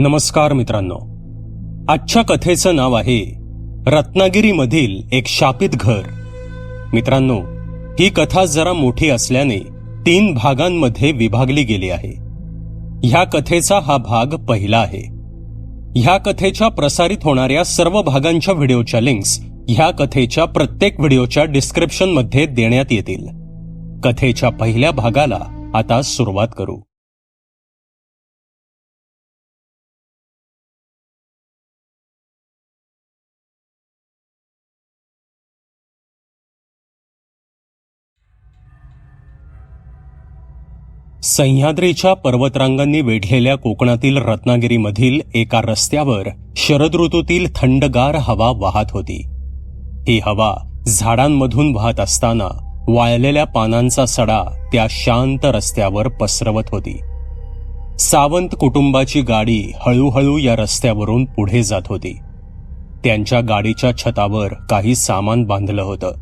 नमस्कार मित्रांनो. आजच्या कथेचं नाव आहे रत्नागिरीमधील एक शापित घर. मित्रांनो ही कथा जरा मोठी असल्याने तीन भागांमध्ये विभागली गेली आहे. ह्या कथेचा हा भाग पहिला आहे. ह्या कथेच्या प्रसारित होणाऱ्या सर्व भागांच्या व्हिडिओच्या लिंक्स ह्या कथेच्या प्रत्येक व्हिडिओच्या डिस्क्रिप्शनमध्ये देण्यात येतील. कथेच्या पहिल्या भागाला आता सुरुवात करू. सह्याद्रीच्या पर्वतरांगांनी वेढलेल्या कोकणातील रत्नागिरीमधील एका रस्त्यावर शरद ऋतूतील थंडगार हवा वाहत होती. ही हवा झाडांमधून वाहत असताना वाळलेल्या पानांचा सडा त्या शांत रस्त्यावर पसरवत होती. सावंत कुटुंबाची गाडी हळूहळू या रस्त्यावरून पुढे जात होती. त्यांच्या गाडीच्या छतावर काही सामान बांधलं होतं.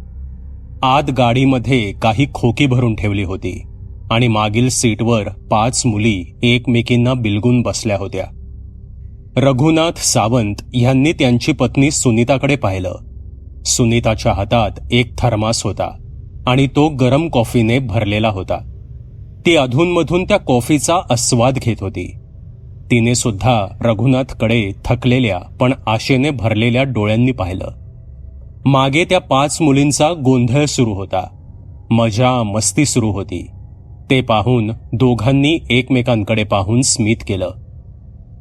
आत गाडीमध्ये काही खोकी भरून ठेवली होती. आणि मागील सीटवर पाच मुली एकमेकींना बिलगून बसल्या होत्या. रघुनाथ सावंत यांनी त्यांची पत्नी सुनीताकडे पाहिलं. सुनीताच्या हातात एक थर्मास होता आणि तो गरम कॉफीने भरलेला होता. ती अधूनमधून त्या कॉफीचा आस्वाद घेत होती. तिने सुद्धा रघुनाथकडे थकलेल्या पण आशेने भरलेल्या डोळ्यांनी पाहिलं. मागे त्या पाच मुलींचा गोंधळ सुरू होता. मजा मस्ती सुरू होती. ते पाहून दोघांनी एकमेकांकडे पाहून स्मित केलं.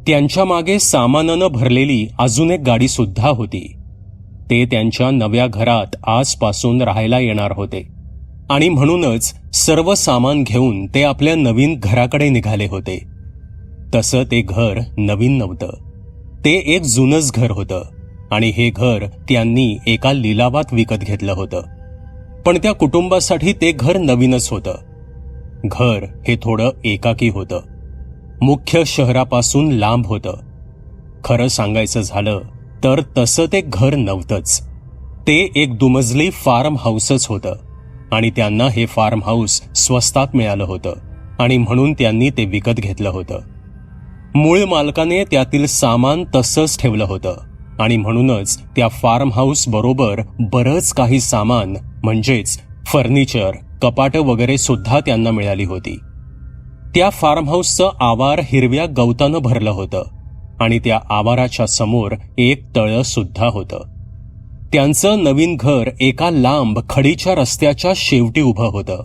त्यांच्या मागे सामानानं भरलेली अजून एक गाडी सुद्धा होती. ते त्यांच्या नव्या घरात आजपासून राहायला येणार होते. आणि म्हणूनच सर्व सामान घेऊन ते आपल्या नवीन घराकडे निघाले होते. तसं ते घर नवीन नव्हतं. ते एक जुनंच घर होतं. आणि हे घर त्यांनी एका लिलावात विकत घेतलं होतं. पण त्या कुटुंबासाठी ते घर नवीनच होतं. घर हे थोडं एकाकी होतं. मुख्य शहरापासून लांब होतं. खरं सांगायचं झालं तर तसं ते घर नव्हतंच. ते एक दुमजली फार्म हाऊसच होतं आणि त्यांना हे फार्म हाऊस स्वस्तात मिळालं होतं आणि म्हणून त्यांनी ते विकत घेतलं होतं. मूळ मालकाने त्यातील सामान तसंच ठेवलं होतं आणि म्हणूनच त्या फार्म हाऊस बरोबर बरंच काही सामान म्हणजेच फर्निचर कपाटं वगैरे सुद्धा त्यांना मिळाली होती. त्या फार्म हाऊसचं आवार हिरव्या गवतानं भरलं होतं आणि त्या आवाराच्या समोर एक तळं सुद्धा होतं. त्यांचं नवीन घर एका लांब खडीच्या रस्त्याच्या शेवटी उभं होतं.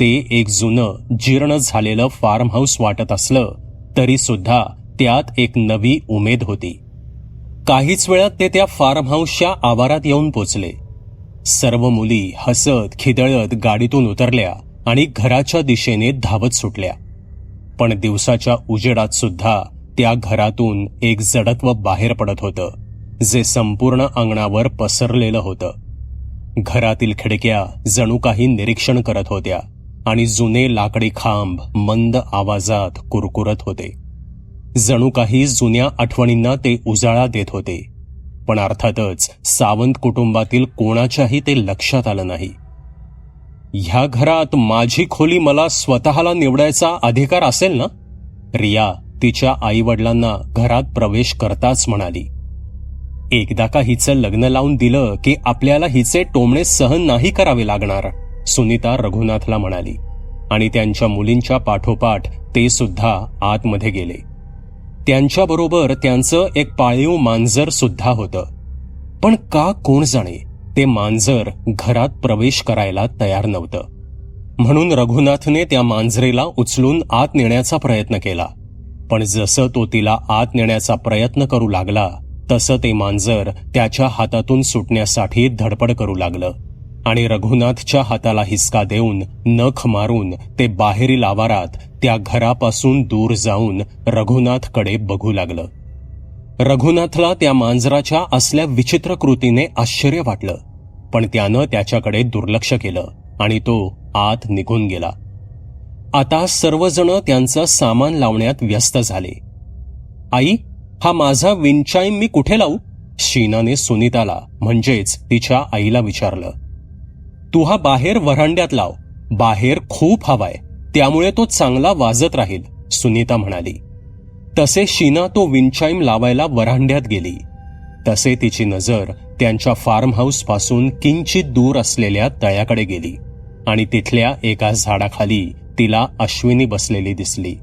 ते एक जुनं जीर्ण झालेलं फार्म हाऊस वाटत असलं तरी सुद्धा त्यात एक नवी उमेद होती. काहीच वेळात ते त्या फार्म हाऊसच्या आवारात येऊन पोचले. सर्व मुली हसत खिदळत गाडीतून उतरल्या आणि घराच्या दिशेने धावत सुटल्या. पण दिवसाच्या उजेडात सुद्धा त्या घरातून एक जडत्व बाहेर पडत होतं जे संपूर्ण अंगणावर पसरलेलं होतं. घरातील खिडक्या जणू काही निरीक्षण करत होत्या आणि जुने लाकडी खांब मंद आवाजात कुरकुरत होते. जणू काही जुन्या आठवणींना ते उजाळा देत होते. पण अर्थातच सावंत कुटुंबातील कोणाच्याही ते लक्षात आलं नाही. ह्या घरात माझी खोली मला स्वतःला निवडायचा अधिकार असेल ना? रिया तिच्या आई वडिलांना घरात प्रवेश करताच म्हणाली. एकदा का हिचं लग्न लावून दिलं की आपल्याला हिचे टोमणे सहन नाही करावे लागणार? सुनीता रघुनाथला म्हणाली आणि त्यांच्या मुलींच्या पाठोपाठ ते सुद्धा आतमध्ये गेले. त्यांच्याबरोबर त्यांचं एक पाळीव मांजर सुद्धा होतं. पण का कोण जाणे ते मांजर घरात प्रवेश करायला तयार नव्हतं. म्हणून रघुनाथने त्या मांजरेला उचलून आत नेण्याचा प्रयत्न केला. पण जसं तो तिला आत नेण्याचा प्रयत्न करू लागला तसं ते मांजर त्याच्या हातातून सुटण्यासाठी धडपड करू लागलं. आणि रघुनाथच्या हाताला हिसका देऊन नख मारून ते बाहेरील आवारात त्या घरापासून दूर जाऊन रघुनाथकडे बघू लागलं. रघुनाथला त्या मांजराच्या असल्या विचित्र कृतीने आश्चर्य वाटलं पण त्यानं त्याच्याकडे दुर्लक्ष केलं आणि तो आत निघून गेला. आता सर्वजण त्यांचं सामान लावण्यात व्यस्त झाले. आई हा माझा विंचाईम मी कुठे लावू? शीनाने सुनीताला म्हणजेच तिच्या आईला विचारलं. तू हा बाहेर व्हरांड्यात लाव. बाहेर खूप हवाय त्यामुळे तो चांगला वाजत राहील सुनीता म्हणाली. तसे शीना तो विंचाईम लावायला वरांड्यात गेली. तसे तिची नजर त्यांच्या फार्म हाऊसपासून किंचित दूर असलेल्या तळ्याकडे गेली आणि तिथल्या एका झाडाखाली तिला अश्विनी बसलेली दिसली.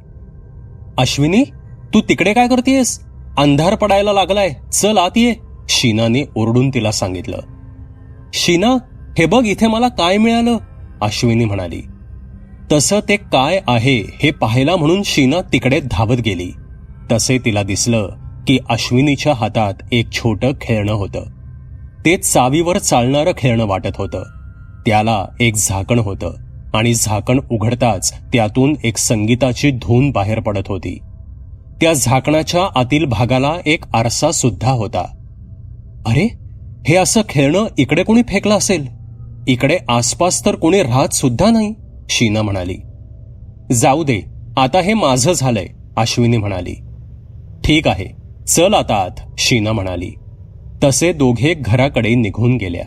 अश्विनी तू तिकडे काय करतेयस? अंधार पडायला लागलाय. चल आत ये शीनाने ओरडून तिला सांगितलं. शीना हे बघ इथे मला काय मिळालं? अश्विनी म्हणाली. तसं ते काय आहे हे पाहायला म्हणून शीना तिकडे धावत गेली. तसे तिला दिसलं की अश्विनीच्या हातात एक छोटं खेळणं होतं. ते चावीवर चालणारं खेळणं वाटत होतं. त्याला एक झाकण होतं आणि झाकण उघडताच त्यातून एक संगीताची धून बाहेर पडत होती. त्या झाकणाच्या आतील भागाला एक आरसा सुद्धा होता. अरे हे असं खेळणं इकडे कोणी फेकलं असेल? इकडे आसपास तर कोणी राहत सुद्धा नाही शीना म्हणाली. जाऊ दे आता हे माझं झालंय अश्विनी म्हणाली. ठीक आहे चल आता आत शीना म्हणाली. तसे दोघे घराकडे निघून गेल्या.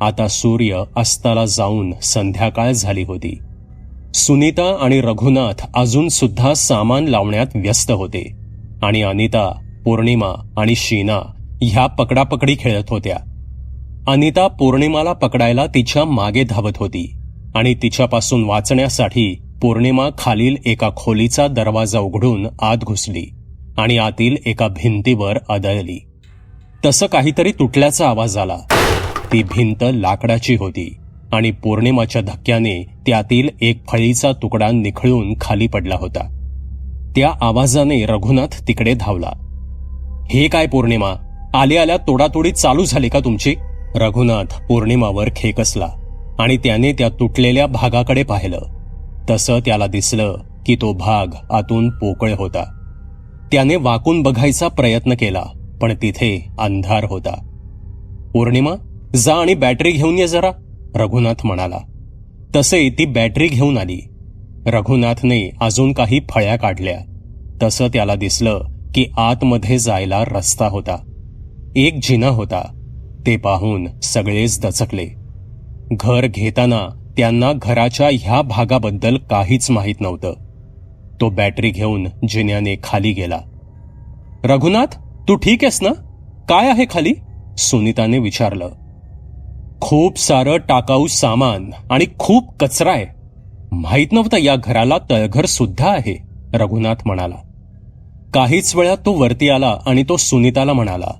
आता सूर्य अस्ताला जाऊन संध्याकाळ झाली होती. सुनीता आणि रघुनाथ अजून सुद्धा सामान लावण्यात व्यस्त होते आणि अनिता पौर्णिमा आणि शीना ह्या पकडापकडी खेळत होत्या. अनिता पौर्णिमाला पकडायला तिच्यामागे धावत होती आणि तिच्यापासून वाचण्यासाठी पौर्णिमा खालील एका खोलीचा दरवाजा उघडून आत घुसली आणि आतील एका भिंतीवर आदळली. तसं काहीतरी तुटल्याचा आवाज आला. ती भिंत लाकडाची होती आणि पौर्णिमाच्या धक्क्याने त्यातील एक फळीचा तुकडा निखळून खाली पडला होता. त्या आवाजाने रघुनाथ तिकडे धावला. हे काय पौर्णिमा? आल्या आल्या तोडातोडी चालू झाली का तुमची? रघुनाथ पौर्णिमावर खेकसला आणि त्याने त्या तुटलेल्या भागाकडे पाहिलं. तसं त्याला दिसलं की तो भाग आतून पोकळ होता. त्याने वाकून बघायचा प्रयत्न केला पण तिथे अंधार होता. पौर्णिमा जा आणि बॅटरी घेऊन ये जरा रघुनाथ म्हणाला. तसे ती बॅटरी घेऊन आली. रघुनाथने अजून काही फळ्या काढल्या. तसं त्याला दिसलं की आतमध्ये जायला रस्ता होता. एक जिना होता. ते पाहून सगळेच दचकले. घर घेताना त्यांना घराच्या ह्या भागाबद्दल काहीच माहीत नव्हतं. तो बॅटरी घेऊन जिन्याने खाली गेला. रघुनाथ तू ठीक आहेस ना? काय आहे खाली? सुनीताने विचारलं. खूप सारं टाकाऊ सामान आणि खूप कचरा आहे. माहीत नव्हतं या घराला तळघर सुद्धा आहे रघुनाथ म्हणाला. काहीच वेळात तो वरती आला आणि तो सुनीताला म्हणाला.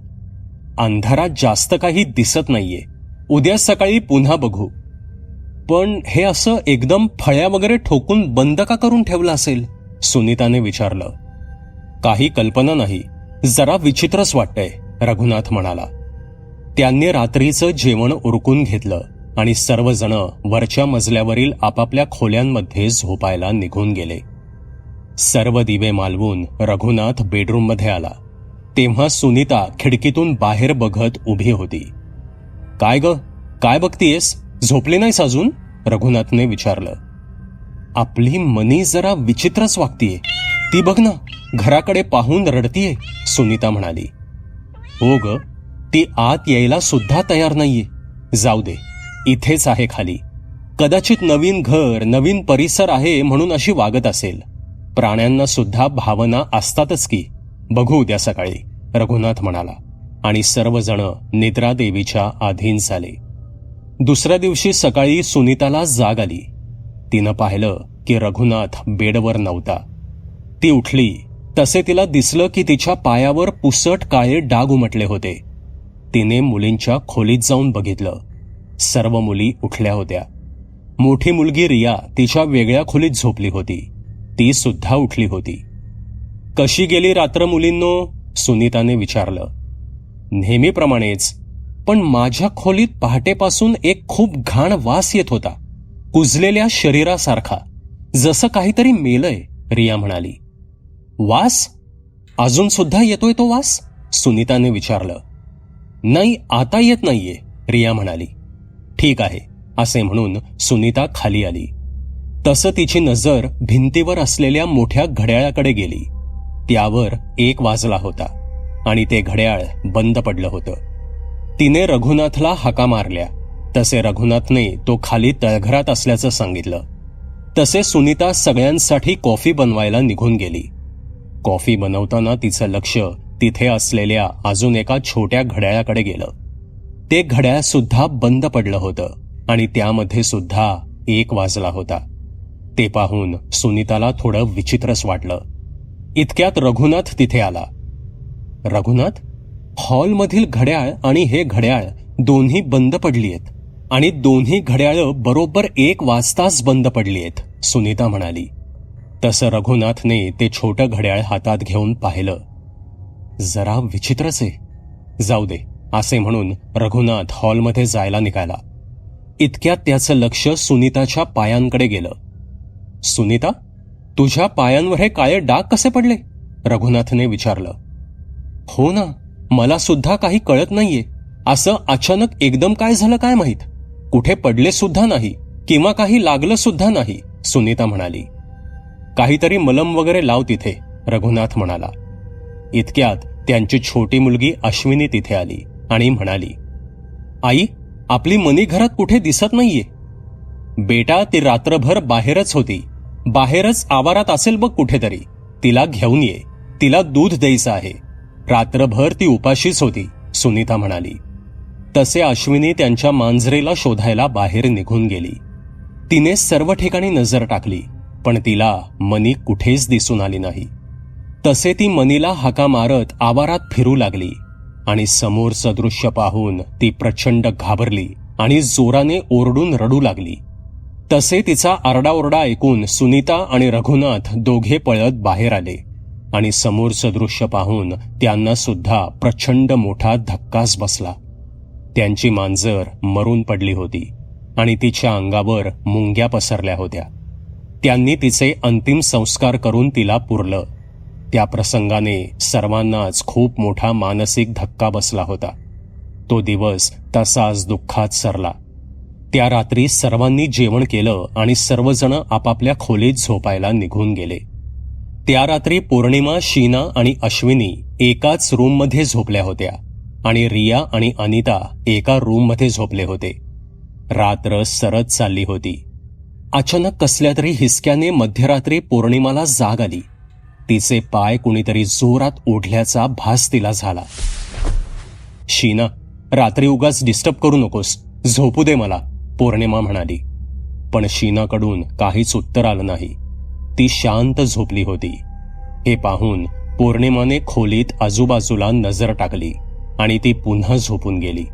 अंधारात जास्त काही दिसत नाहीये. उद्या सकाळी पुन्हा बघू. पण हे असं एकदम फळ्या वगैरे ठोकून बंद का करून ठेवलं असेल? सुनीताने विचारलं. काही कल्पना नाही. जरा विचित्रच वाटतंय रघुनाथ म्हणाला. त्यांनी रात्रीचं जेवण उरकून घेतलं आणि सर्वजण वरच्या मजल्यावरील आपापल्या खोल्यांमध्ये झोपायला निघून गेले. सर्व दिवे मालवून रघुनाथ बेडरूममध्ये आला. तेव्हा सुनीता खिडकीतून बाहेर बघत उभी होती. काय ग? काय बघतीयस? झोपली नाहीस अजून? रघुनाथने विचारलं. आपली मनी जरा विचित्रच वागतीये. ती बघ ना घराकडे पाहून रडतीये सुनीता म्हणाली. हो ग ती आत यायला सुद्धा तयार नाहीये. जाऊ दे इथेच आहे खाली. कदाचित नवीन घर नवीन परिसर आहे म्हणून अशी वागत असेल. प्राण्यांना सुद्धा भावना असतातच की. बघू उद्या सकाळी. रघुनाथ म्हणाला आणि सर्वजण निद्रा देवीच्या अधीन झाले. दुसऱ्या दिवशी सकाळी सुनीताला जाग आली. तिनं पाहिलं की रघुनाथ बेडवर नव्हता. ती उठली. तसे तिला दिसलं की तिच्या पायावर पुसट काळे डाग उमटले होते. तिने मुलींच्या खोलीत जाऊन बघितलं. सर्व मुली उठल्या होत्या. मोठी मुलगी रिया तिच्या वेगळ्या खोलीत झोपली होती. ती सुद्धा उठली होती. कशी गेली रात्र मुलींनो? सुनीताने विचारलं नेहमीप्रमाणेच पण माझ्या खोलीत पहाटेपासून एक खूप घाण वास येत होता कुजलेल्या शरीरासारखा जसं काहीतरी मेलय रिया म्हणाली. वास? अजून सुद्धा येतोय तो वास? सुनीताने विचारलं. नाही आता येत नाहीये रिया म्हणाली. ठीक आहे असे म्हणून सुनीता खाली आली. तसं तिची नजर भिंतीवर असलेल्या मोठ्या घड्याळाकडे गेली. त्यावर एक वाजला होता आणि ते घड्याळ बंद पडलं होतं. तिने रघुनाथला हाका मारल्या. तसे रघुनाथने तो खाली तळघरात असल्याचं सांगितलं. तसे सुनीता सगळ्यांसाठी कॉफी बनवायला निघून गेली. कॉफी बनवताना तिचं लक्ष तिथे असलेल्या अजून एका छोट्या घड्याळाकडे गेलं. ते घड्याळ सुद्धा बंद पडलं होतं आणि त्यामध्ये सुद्धा एक वाजला होता. ते पाहून सुनीताला थोडं विचित्रच वाटलं. इतक्यात रघुनाथ तिथे आला. रघुनाथ हॉलमधील घड्याळ आणि हे घड्याळ दोन्ही बंद पडली आहेत आणि दोन्ही घड्याळं बरोबर एक वाजताच बंद पडली आहेत सुनीता म्हणाली. तसं रघुनाथने ते छोटं घड्याळ हातात घेऊन पाहिलं. जरा विचित्रच आहे. जाऊ दे असे म्हणून रघुनाथ हॉलमध्ये जायला निघाला. इतक्यात त्याचं लक्ष सुनीताच्या पायांकडे गेलं. सुनीता तुझ्या पायांवर हे काळे डाग कसे पडले? रघुनाथने विचारलं. हो ना मला सुद्धा काही कळत नाहीये. असं अचानक एकदम काय झालं काय माहीत? कुठे पडले सुद्धा नाही किंवा काही लागलं सुद्धा नाही सुनीता म्हणाली. काहीतरी मलम वगैरे लाव तिथे रघुनाथ म्हणाला. इतक्यात त्यांची छोटी मुलगी अश्विनी तिथे आली आणि म्हणाली आई आपली मनी घरात कुठे दिसत नाहीये? बेटा ती रात्रभर बाहेरच होती. बाहेरच आवारात असेल बघ कुठेतरी. तिला घेऊन ये. तिला दूध द्यायचं आहे. रात्रभर ती उपाशीच होती सुनीता म्हणाली. तसे अश्विनी त्यांच्या मांजरेला शोधायला बाहेर निघून गेली. तिने सर्व ठिकाणी नजर टाकली पण तिला मनी कुठेच दिसून आली नाही. तसे ती मनीला हाका मारत आवारात फिरू लागली आणि समोरचं दृश्य पाहून ती प्रचंड घाबरली आणि जोराने ओरडून रडू लागली. तसे तिचा आरडाओरडा ऐकून सुनीता आणि रघुनाथ दोघे पळत बाहेर आले. आणि समोरचं दृश्य पाहून त्यांना सुद्धा प्रचंड मोठा धक्काच बसला. त्यांची मांजर मरून पडली होती आणि तिच्या अंगावर मुंग्या पसरल्या होत्या. त्यांनी तिचे अंतिम संस्कार करून तिला पुरलं. त्या प्रसंगाने सर्वांनाच खूप मोठा मानसिक धक्का बसला होता. तो दिवस तसाच दुःखात सरला. त्या रात्री सर्वांनी जेवण केलं आणि सर्वजण आपापल्या खोलीत झोपायला निघून गेले. त्या रात्री पौर्णिमा शीना आणि अश्विनी एकाच रूममध्ये झोपल्या होत्या आणि रिया आणि अनिता एका रूममध्ये झोपले होते. रात्र सरत चालली होती. अचानक कसल्या तरी हिसक्याने मध्यरात्री पौर्णिमाला जाग आली. तिचे पाय कुणीतरी जोरात ओढल्याचा भास तिला झाला. शीना रात्री उगाच डिस्टर्ब करू नकोस. झोपू दे मला. पौर्णिमा म्हणाली. पण शीनाकडून काहीच उत्तर आलं नाही. ती शांत झोपली होती. हे पाहून पौर्णिमाने खोलीत आजूबाजूला नजर टाकली आणि ती पुन्हा झोपून गेली.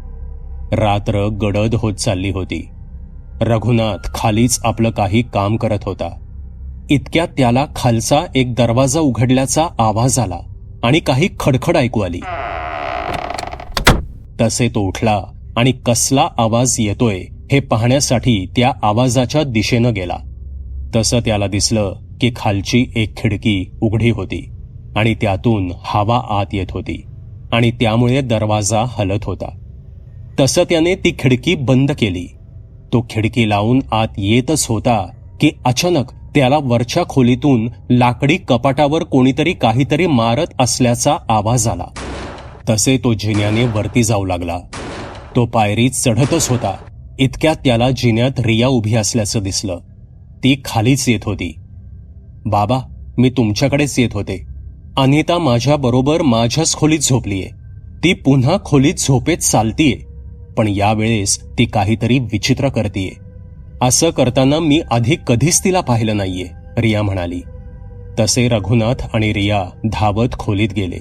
रात्र गडद होत चालली होती. रघुनाथ खालीच आपलं काही काम करत होता. इतक्यात त्याला खालचा एक दरवाजा उघडल्याचा आवाज आला आणि काही खडखड ऐकू आली. तसे तो उठला आणि कसला आवाज येतोय हे पाहण्यासाठी त्या आवाजाच्या दिशेनं गेला. तसं त्याला दिसलं की खालची एक खिडकी उघडी होती आणि त्यातून हवा आत येत होती आणि त्यामुळे दरवाजा हलत होता. तसं त्याने ती खिडकी बंद केली. तो खिडकी लावून आत येतच होता की अचानक त्याला वरच्या खोलीतून लाकडी कपाटावर कोणीतरी काहीतरी मारत असल्याचा आवाज आला. तसे तो जिन्याने वरती जाऊ लागला. तो पायरी चढतच होता. इतक्यात त्याला जिन्यात रिया उभी असल्याचं दिसलं. ती खालीच येत होती. बाबा मी तुमच्याकडेच येत होते. अनिता माझ्या बरोबर माझ्याच खोलीत झोपलीये. ती पुन्हा खोलीत झोपेत चालतीये. पण यावेळेस ती काहीतरी विचित्र करतीये. असं करताना मी आधी कधीच तिला पाहिलं नाहीये रिया म्हणाली. तसे रघुनाथ आणि रिया धावत खोलीत गेले.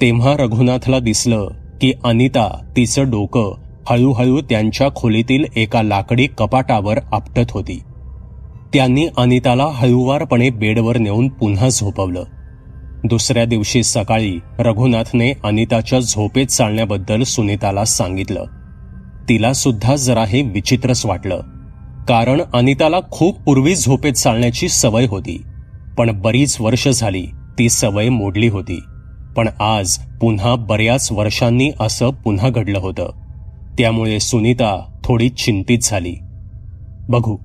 तेव्हा रघुनाथला दिसलं की अनिता तिचं डोकं हळूहळू त्यांच्या खोलीतील एका लाकडी कपाटावर आपटत होती. त्यांनी अनिताला हळूवारपणे बेडवर नेऊन पुन्हा झोपवलं. दुसऱ्या दिवशी सकाळी रघुनाथने अनिताच्या झोपेत चालण्याबद्दल सुनीताला सांगितलं. तिला सुद्धा जरा हे विचित्रच वाटलं. कारण अनिताला खूप पूर्वी झोपेत चालण्याची सवय होती. पण बरीच वर्ष झाली ती सवय मोडली होती. पण आज पुन्हा बऱ्याच वर्षांनी असं पुन्हा घडलं होतं. त्यामुळे सुनीता थोडी चिंतित झाली. बघू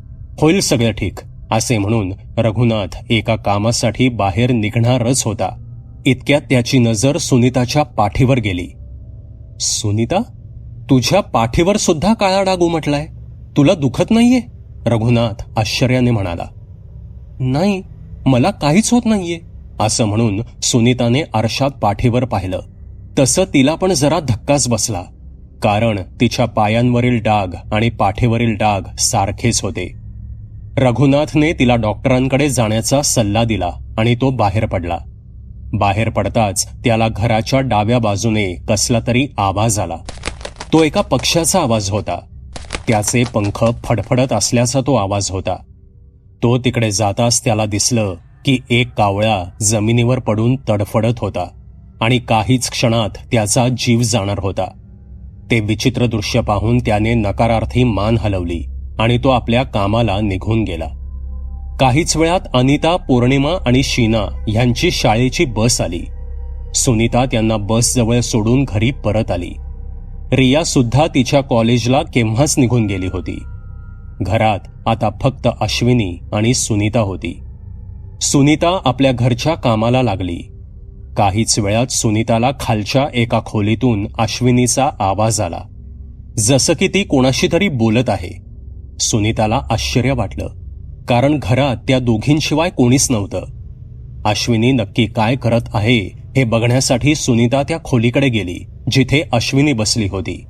होईल सगळं ठीक असे म्हणून रघुनाथ एका कामासाठी बाहेर निघणारच होता. इतक्यात त्याची नजर सुनीताच्या पाठीवर गेली. सुनीता तुझ्या पाठीवर सुद्धा काळा डाग उमटलाय. तुला दुखत नाहीये? रघुनाथ आश्चर्याने म्हणाला. नाही मला काहीच होत नाहीये असं म्हणून सुनीताने आरशात पाठीवर पाहिलं. तसं तिला पण जरा धक्काच बसला. कारण तिच्या पायांवरील डाग आणि पाठीवरील डाग सारखेच होते. रघुनाथने तिला डॉक्टरांकडे जाण्याचा सल्ला दिला आणि तो बाहेर पडला. बाहेर पडताच त्याला घराच्या डाव्या बाजूने कसला तरी आवाज आला. तो एका पक्ष्याचा आवाज होता. त्याचे पंख फडफडत असल्याचा तो आवाज होता. तो तिकडे जाताच त्याला दिसलं की एक कावळा जमिनीवर पडून तडफडत होता आणि काहीच क्षणात त्याचा जीव जाणार होता. ते विचित्र दृश्य पाहून त्याने नकारार्थी मान हलवली आणि तो आपल्या कामाला निघून गेला. काहीच वेळात अनिता पौर्णिमा आणि शीना यांची शाळेची बस आली. सुनीता त्यांना बसजवळ सोडून घरी परत आली. रिया सुद्धा तिच्या कॉलेजला केव्हाच निघून गेली होती. घरात आता फक्त अश्विनी आणि सुनीता होती. सुनीता आपल्या घरच्या कामाला लागली. काहीच वेळात सुनीताला खालच्या एका खोलीतून अश्विनीचा आवाज आला. जसं की ती कोणाशी तरी बोलत आहे. सुनीताला आश्चर्य वाटलं कारण घरात त्या दोघींशिवाय कोणीच नव्हतं. अश्विनी नक्की काय करत आहे हे बघण्यासाठी सुनीता त्या खोलीकडे गेली जिथे अश्विनी बसली होती.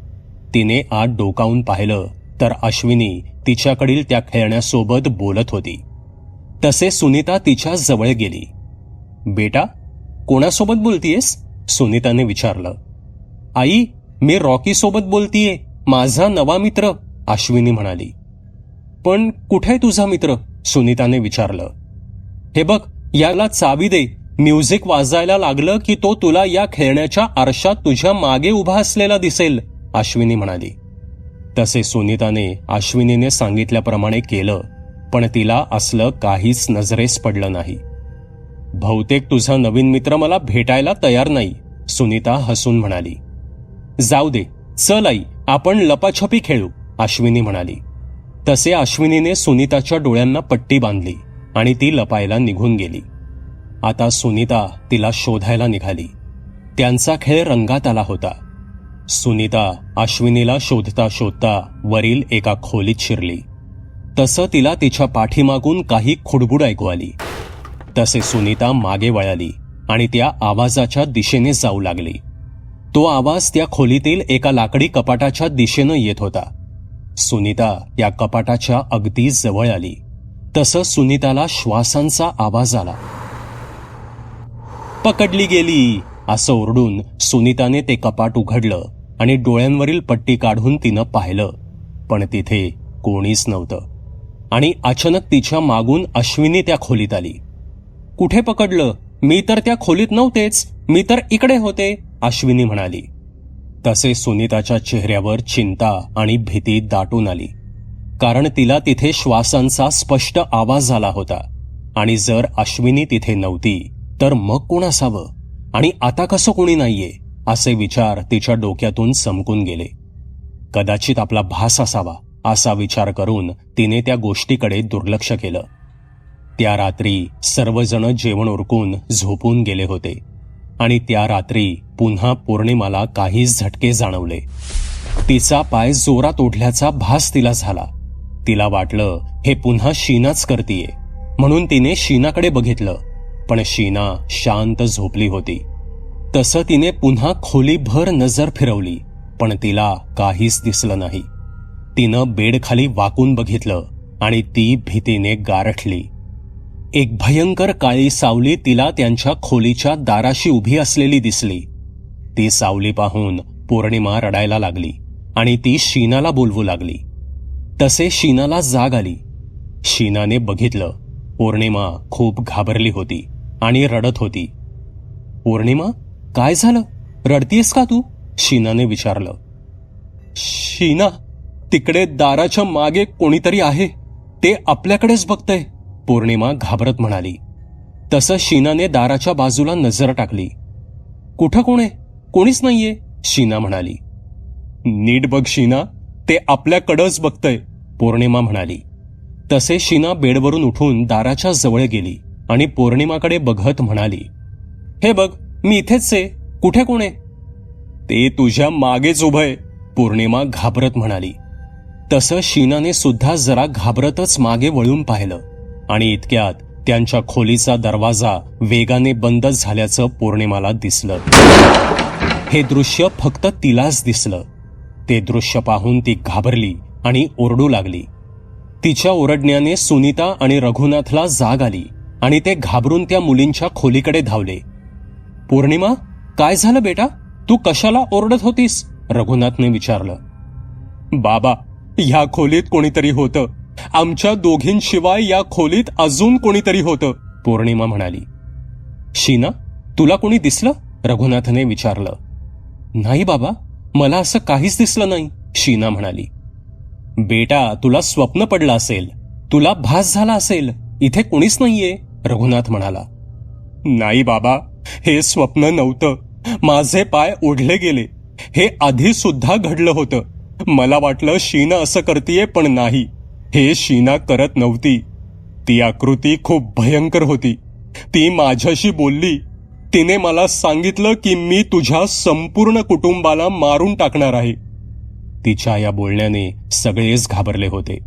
तिने आत डोकावून पाहिलं तर अश्विनी तिच्याकडील त्या खेळण्यासोबत बोलत होती. तसे सुनीता तिच्या जवळ गेली. बेटा कोणासोबत बोलतीयस? सुनीताने विचारलं. आई मी रॉकी सोबत बोलतीये. माझा नवा मित्र अश्विनी म्हणाली. पण कुठे तुझा मित्र? सुनीताने विचारलं. हे बघ याला चावी दे. म्युझिक वाजायला लागलं की तो तुला या खेळण्याच्या आरशात तुझ्या मागे उभा असलेला दिसेल अश्विनी म्हणाली. तसे सुनीताने अश्विनीने सांगितल्याप्रमाणे केलं पण तिला असलं काहीच नजरेस पडलं नाही. बहुतेक तुझा नवीन मित्र मला भेटायला तयार नाही सुनीता हसून म्हणाली. जाऊ दे चल आई आपण लपाछपी खेळू अश्विनी म्हणाली. तसे अश्विनीने सुनीताच्या डोळ्यांना पट्टी बांधली आणि ती लपायला निघून गेली. आता सुनीता तिला शोधायला निघाली. त्यांचा खेळ रंगात आला होता. सुनीता अश्विनीला शोधता शोधता वरील एका खोलीत शिरली. तसं तिला तिच्या पाठीमागून काही खुडबुड ऐकू आली. तसे सुनीता मागे वळाली आणि त्या आवाजाच्या दिशेने जाऊ लागली. तो आवाज त्या खोलीतील एका लाकडी कपाटाच्या दिशेनं येत होता. सुनीता त्या कपाटाच्या अगदी जवळ आली. तसं सुनीताला श्वासांचा आवाज आला. पकडली गेली असं ओरडून सुनीताने ते कपाट उघडलं आणि डोळ्यांवरील पट्टी काढून तिनं पाहिलं. पण तिथे कोणीच नव्हतं. आणि अचानक तिच्या मागून अश्विनी त्या खोलीत आली. कुठे पकडलं? मी तर त्या खोलीत नव्हतेच. मी तर इकडे होते अश्विनी म्हणाली. तसे सुनीताच्या चेहऱ्यावर चिंता आणि भीती दाटून आली. कारण तिला तिथे श्वासांचा स्पष्ट आवाज झाला होता. आणि जर अश्विनी तिथे नव्हती तर मग कोण असावं? आणि आता कसं कोणी नाहीये? असे विचार तिच्या डोक्यातून समकून गेले. कदाचित आपला भास असावा असा विचार करून तिने त्या गोष्टीकडे दुर्लक्ष केलं. त्या रात्री सर्वजण जेवण उरकून झोपून गेले होते. आणि त्या रात्री पुन्हा पौर्णिमाला काही झटके जाणवले. तिचा पाय जोरात ओढल्याचा भास तिला झाला. तिला वाटलं हे पुन्हा शीनाच करतीये. म्हणून तिने शीनाकडे बघितलं. पण शीना शांत झोपली होती. तसं तिने पुन्हा खोलीभर नजर फिरवली पण तिला काहीच दिसलं नाही. तिनं बेडखाली वाकून बघितलं आणि ती भीतीने गारठली. एक भयंकर काळी सावली तिला त्यांच्या खोलीच्या दाराशी उभी असलेली दिसली. ती सावली पाहून पौर्णिमा रडायला लागली आणि ती शीनाला बोलवू लागली. तसे शीनाला जाग आली. शीनाने बघितलं पौर्णिमा खूप घाबरली होती आणि रडत होती. पौर्णिमा काय झालं? रडतीयस का तू? शीनाने विचारलं. शीना तिकडे दाराच्या मागे कोणीतरी आहे. ते आपल्याकडेच बघतंय. पौर्णिमा घाबरत म्हणाली. तसं शीनाने दाराच्या बाजूला नजर टाकली. कुठं कोण आहे? कोणीच नाहीये शीना म्हणाली. नीट बघ शीना ते आपल्याकडंच बघतंय पौर्णिमा म्हणाली. तसे शीना बेडवरून उठून दाराच्या जवळ गेली आणि पौर्णिमाकडे बघत म्हणाली हे बघ मी इथेच आहे. कुठे कोण आहे? ते तुझ्या मागेच उभंय पौर्णिमा घाबरत म्हणाली. तसं शीनाने सुद्धा जरा घाबरतच मागे वळून पाहिलं. आणि इतक्यात त्यांच्या खोलीचा दरवाजा वेगाने बंद झाल्याचं पौर्णिमाला दिसलं. हे दृश्य फक्त तिलाच दिसलं. ते दृश्य पाहून ती घाबरली आणि ओरडू लागली. तिच्या ओरडण्याने सुनीता आणि रघुनाथला जाग आली आणि ते घाबरून त्या मुलींच्या खोलीकडे धावले. पौर्णिमा काय झालं बेटा? तू कशाला ओरडत होतीस? रघुनाथने विचारलं. बाबा ह्या खोलीत कोणीतरी होतं. आमच्या दोघींशिवाय या खोलीत अजून कोणीतरी होतं पौर्णिमा म्हणाली. शीना तुला कोणी दिसलं? रघुनाथने विचारलं. नाही बाबा मला असं काहीच दिसलं नाही शीना म्हणाली. बेटा तुला स्वप्न पडलं असेल तुला भास झाला असेल इथे कोणीच नाहीये रघुनाथ म्हणाला. नाही बाबा हे स्वप्न नव्हतं. माझे पाय ओढले गेले. हे आधी सुद्धा घडलं होतं. मला वाटलं शीना असं करतीये पण नाही. हे शीना करत नव्हती. ती आकृती खूप भयंकर होती. ती माझ्याशी बोलली तिने मला सांगितलं की मी तुझ्या संपूर्ण कुटुंबाला मारून टाकणार आहे. तिच्या या बोलण्याने सगळेच घाबरले होते.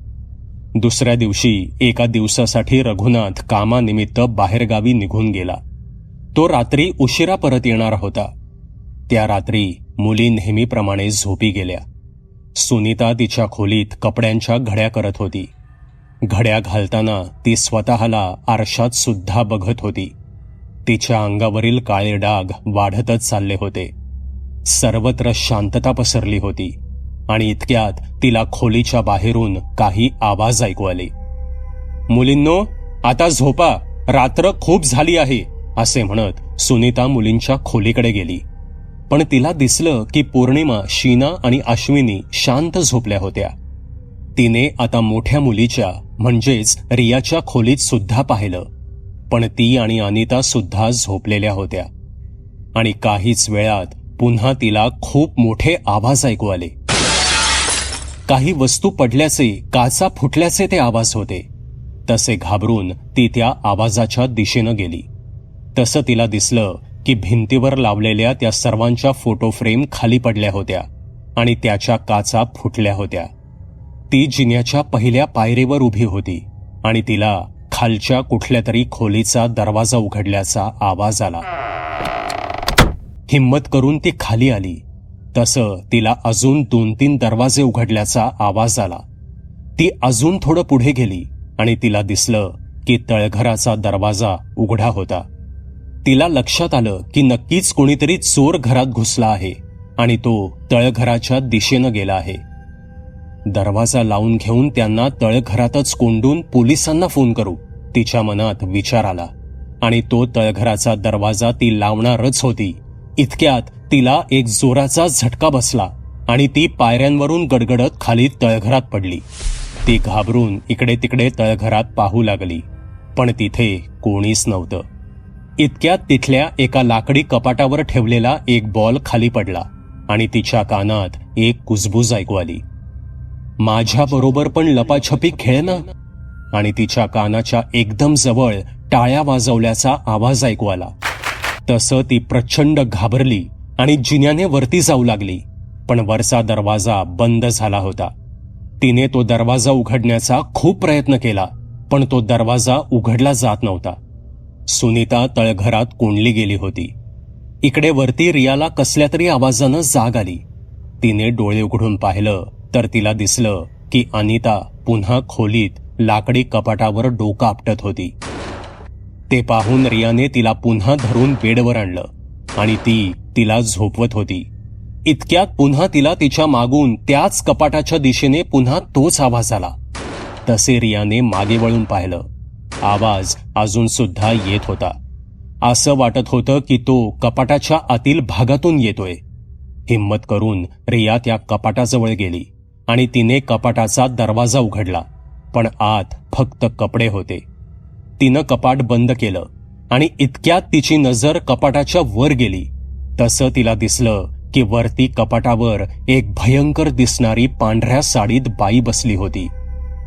दुसऱ्या दिवशी एका दिवसासाठी रघुनाथ कामानिमित्त बाहेरगावी निघून गेला. तो रात्री उशिरा परत येणार होता. त्या रात्री मुली नेहमीप्रमाणे झोपी गेल्या. सुनीता तिच्या खोलीत कपड्यांच्या घड्या करत होती. घड्या घालताना ती स्वतःला आरशात सुद्धा बघत होती. तिच्या अंगावरील काळे डाग वाढतच चालले होते. सर्वत्र शांतता पसरली होती आणि इतक्यात तिला खोलीच्या बाहेरून काही आवाज ऐकू आले. मुलींनो आता झोपा. रात्र खूप झाली आहे असे म्हणत सुनीता मुलींच्या खोलीकडे गेली. पण तिला दिसलं की पौर्णिमा शीना आणि अश्विनी शांत झोपल्या होत्या. तिने आता मोठ्या मुलीच्या म्हणजेच रियाच्या खोलीत सुद्धा पाहिलं. पण ती आणि अनिता सुद्धा झोपलेल्या होत्या. आणि काहीच वेळात पुन्हा तिला खूप मोठे आवाज ऐकू आले. काही वस्तू पडल्याचे काचा फुटल्याचे ते आवाज होते. तसे घाबरून ती त्या आवाजाच्या दिशेनं गेली. तसं तिला दिसलं की भिंतीवर लावलेल्या त्या सर्वांच्या फोटो फ्रेम खाली पडल्या होत्या आणि त्याच्या काचा फुटल्या होत्या. ती जिन्याच्या पहिल्या पायरीवर उभी होती आणि तिला खालच्या कुठल्या तरी खोलीचा दरवाजा उघडल्याचा आवाज आला. हिम्मत करून ती खाली आली. तसं तिला अजून दोन तीन दरवाजे उघडल्याचा आवाज आला. ती अजून थोडं पुढे गेली आणि तिला दिसलं की तळघराचा दरवाजा उघडा होता. तिला लक्षात आलं की नक्कीच कोणीतरी चोर घरात घुसला आहे आणि तो तळघराच्या दिशेनं गेला आहे. दरवाजा लावून घेऊन त्यांना तळघरातच कोंडून पोलिसांना फोन करू तिच्या मनात विचार आला आणि तो तळघराचा दरवाजा ती लावणारच होती. इतक्यात तिला एक जोराचा झटका बसला आणि ती पायऱ्यांवरून गडगडत खाली तळघरात पडली. ती घाबरून इकडे तिकडे तळघरात पाहू लागली पण तिथे कोणीच नव्हतं. इतक्यात तिथल्या एका लाकडी कपाटावर ठेवलेला एक बॉल खाली पडला आणि तिच्या कानात एक कुजबूज ऐकू आली. माझ्या बरोबर पण लपाछपी खेळ ना. आणि तिच्या कानाच्या एकदम जवळ टाळ्या वाजवल्याचा आवाज ऐकू आला. तसं ती प्रचंड घाबरली आणि जिन्याने वरती जाऊ लागली पण वरचा दरवाजा बंद झाला होता. तिने तो दरवाजा उघडण्याचा खूप प्रयत्न केला पण तो दरवाजा उघडला जात नव्हता. सुनीता तळघरात कोंडली गेली होती. इकडे वरती रियाला कसल्या तरी आवाजानं जाग आली. तिने डोळे उघडून पाहिलं तर तिला दिसलं की अनिता पुन्हा खोलीत लाकडी कपाटावर डोकं आपटत होती. ते पाहून रियाने तिला पुन्हा धरून बेडवर आणलं आणि ती तिला झोपवत होती. इतक्यात पुन्हा तिला तिच्या मागून त्याच कपाटाच्या दिशेने पुन्हा तोच आवाज आला. तसे रियाने मागे वळून पाहिलं. आवाज अजून सुद्धा येत होता. असं वाटत होतं की तो कपाटाच्या आतील भागातून येतोय. हिम्मत करून रिया त्या कपाटाजवळ गेली आणि तिने कपाटाचा दरवाजा उघडला पण आत फक्त कपडे होते. तिनं कपाट बंद केलं आणि इतक्यात तिची नजर कपाटाच्या वर गेली. तसं तिला दिसलं की वरती कपाटावर एक भयंकर दिसणारी पांढऱ्या साडीत बाई बसली होती.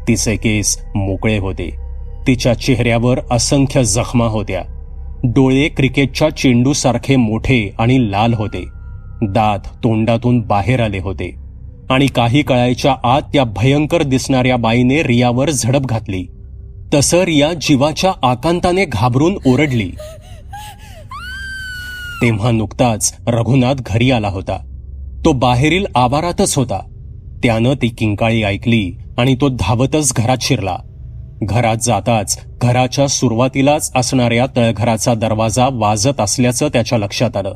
तिचे केस मोकळे होते. तिच्या चेहऱ्यावर असंख्य जखमा होत्या. डोळे क्रिकेटच्या चेंडूसारखे मोठे आणि लाल होते. दात तोंडातून बाहेर आले होते. आणि काही कळायच्या आत त्या भयंकर दिसणाऱ्या बाईने रियावर झडप घातली. तसं रिया जीवाच्या आकांताने घाबरून ओरडली. तेव्हा नुकताच रघुनाथ घरी आला होता. तो बाहेरील आवारातच होता. त्यानं ती किंकाळी ऐकली आणि तो धावतच घरात शिरला. घरात जाताच घराच्या सुरुवातीलाच असणाऱ्या तळघराचा दरवाजा वाजत असल्याचं त्याच्या लक्षात आलं.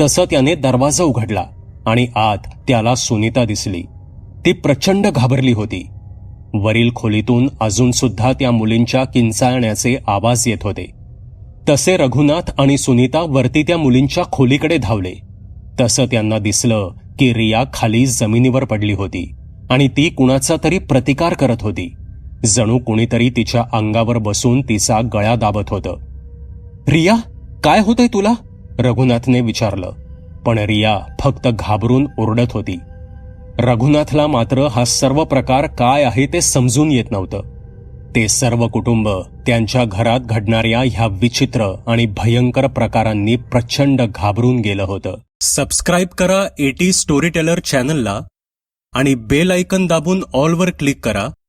तसं त्याने दरवाजा उघडला आणि आत त्याला सुनीता दिसली. ती प्रचंड घाबरली होती. वरील खोलीतून अजून सुद्धा त्या मुलींच्या किंचाळण्याचे आवाज येत होते. तसे रघुनाथ आणि सुनीता वरती त्या मुलींच्या खोलीकडे धावले. तसं त्यांना दिसलं की रिया खाली जमिनीवर पडली होती आणि ती कुणाचा तरी प्रतिकार करत होती. जणू कुणीतरी तिच्या अंगावर बसून तिचा गळा दाबत होतं. रिया काय होतंय तुला? रघुनाथने विचारलं. पण रिया फक्त घाबरून ओरडत होती. रघुनाथला मात्र हा सर्व प्रकार काय आहे ते समजून येत नव्हतं. ते सर्व कुटुंब त्यांच्या घरात घडणाऱ्या ह्या विचित्र आणि भयंकर प्रकारांनी प्रचंड घाबरून गेलं होतं. सबस्क्राईब करा एटी स्टोरी टेलर चॅनलला आणि बेल आयकन दाबून ऑलवर क्लिक करा.